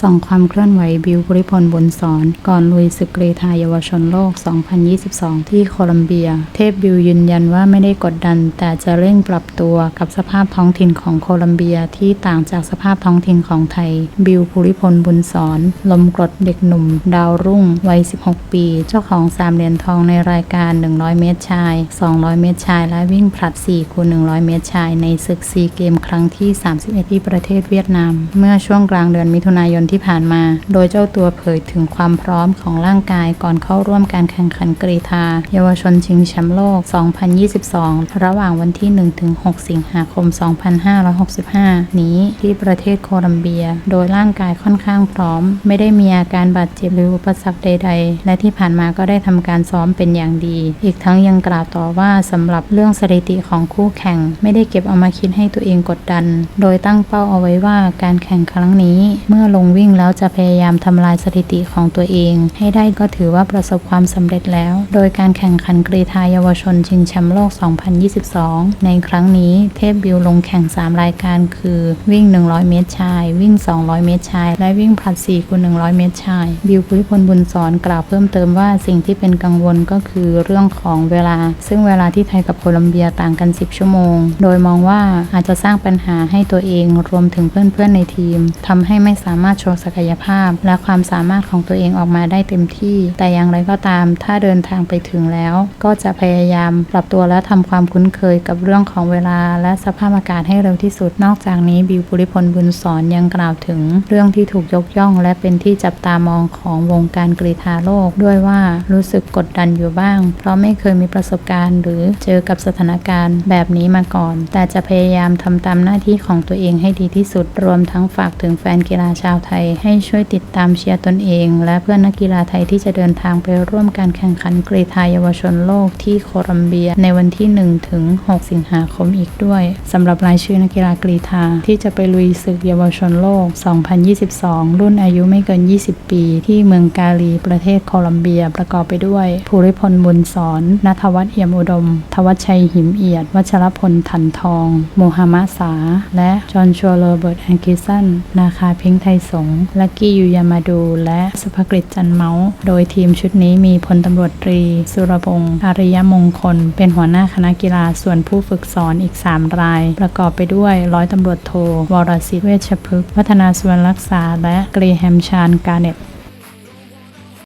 ส่องความเคลื่อนไหวบิวภูริพลบุญสอนก่อนลุยศึกกรีธาเยาวชนโลก 2022 ที่โคลัมเบีย เทพบิวยืนยันว่าไม่ได้กดดัน แต่จะเร่งปรับตัวกับสภาพท้องถิ่นของโคลัมเบียที่ต่างจากสภาพท้องถิ่นของไทย บิวภูริพลบุญสอนลมกรดเด็กหนุ่ม ดาวรุ่ง วัย 16 ปี เจ้าของ3เหรียญทองในรายการ 100 เมตรชาย 200 เมตรชาย และวิ่งผลัด4คูณ100 เมตรชายในศึกซีเกมครั้งที่ 31 ที่ประเทศเวียดนาม เมื่อช่วงกลางเดือนมิถุนายนที่ผ่านมา โดยเจ้าตัวเผยถึงความพร้อมของร่างกายก่อนเข้าร่วมการแข่งขันกรีธา เยาวชนชิงแชมป์โลก 2022 ระหว่างวันที่ 1-6 สิงหาคม 2565 นี้ที่ประเทศโคลัมเบีย โดยร่างกายค่อนข้างพร้อม ไม่ได้มีอาการบาดเจ็บหรืออุปสรรคใด ๆ และที่ผ่านมาก็ได้ทำการซ้อมเป็นอย่างดี อีกทั้งยังกล่าวต่อว่าสำหรับเรื่องสถิติของคู่แข่ง ไม่ได้เก็บเอามาคิดให้ตัวเองกดดัน โดยตั้งเป้าเอาไว้ว่าการแข่งครั้งนี้เมื่อลงวิ่งแล้วจะพยายามทำลายสถิติของตัวเอง ให้ได้ก็ถือว่าประสบความสำเร็จแล้ว โดยการแข่งขันกรีธาเยาวชนชิงแชมป์โลก 2022 ในครั้งนี้เทพบิวลงแข่ง 3 รายการคือ วิ่ง 100 เมตรชาย วิ่ง 200 เมตรชาย และวิ่งผลัด4คูณ100 เมตรชาย บิวภูริพลบุญสอนกล่าวเพิ่มเติมว่าสิ่งที่เป็นกังวลก็คือเรื่องของเวลา ซึ่งเวลาที่ไทยกับโคลัมเบียต่างกัน 10 ชั่วโมง โดยมองว่าอาจจะสร้างปัญหาให้ตัวเองรวมถึงเพื่อนๆในทีมทำให้ไม่สามารถชว์ศักยภาพ และความสามารถของตัวเองออกมาได้เต็มที่ แต่อย่างไรก็ตาม ถ้าเดินทางไปถึงแล้ว ก็จะพยายามปรับตัวและทำความคุ้นเคยกับเรื่องของเวลา และสภาพอากาศให้เร็วที่สุด นอกจากนี้บิวภูริพลบุญสอนยังกล่าวถึง เรื่องที่ถูกยกย่อง และเป็นที่จับตามองของวงการกรีธาโลก ด้วยว่ารู้สึกกดดันอยู่บ้าง เพราะไม่เคยมีประสบการณ์ หรือเจอกับสถานการณ์แบบนี้มาก่อน แต่จะพยายามทำตามหน้าที่ของตัวเองให้ดีที่สุด รวมทั้งฝากถึงแฟนกีฬาชาวไทยให้ช่วยติดตามเชียร์ตนเอง และเพื่อนนักกีฬาไทยที่จะเดินทางไปร่วมการแข่งขันกรีธาเยาวชนโลกที่โคลัมเบีย ในวันที่ 1 ถึง 6 สิงหาคมอีกด้วยสำหรับรายชื่อนักกีฬากรีธาที่จะไปลุยศึกเยาวชนโลก 2022 รุ่นอายุไม่เกิน 20 ปี ที่เมืองกาลีประเทศโคลัมเบียประกอบไปด้วยภูริพลบุญสอนนัทวัฒน์เอี่ยมอุดม ทวัชชัยหิมเอียด วัชรพลถันทองโมฮามัดสา และจอห์นชัวโรเบิร์ตแองกิสันนาคาพ้งไทยสงฆ์ลักกี้ยูยามาดู และสุภกฤษจันเมาส์โดยทีมชุดนี้มีพลตำรวจตรี สุรพงศ์อริยมงคล เป็นหัวหน้าคณะกีฬาส่วนผู้ฝึกสอนอีก 3 ราย ประกอบไปด้วยร้อยตำรวจโทวรสิทธิ์เวชพฤกษ์ วัฒนาส่วนรักษา และกรีแฮมชานกาเน็ต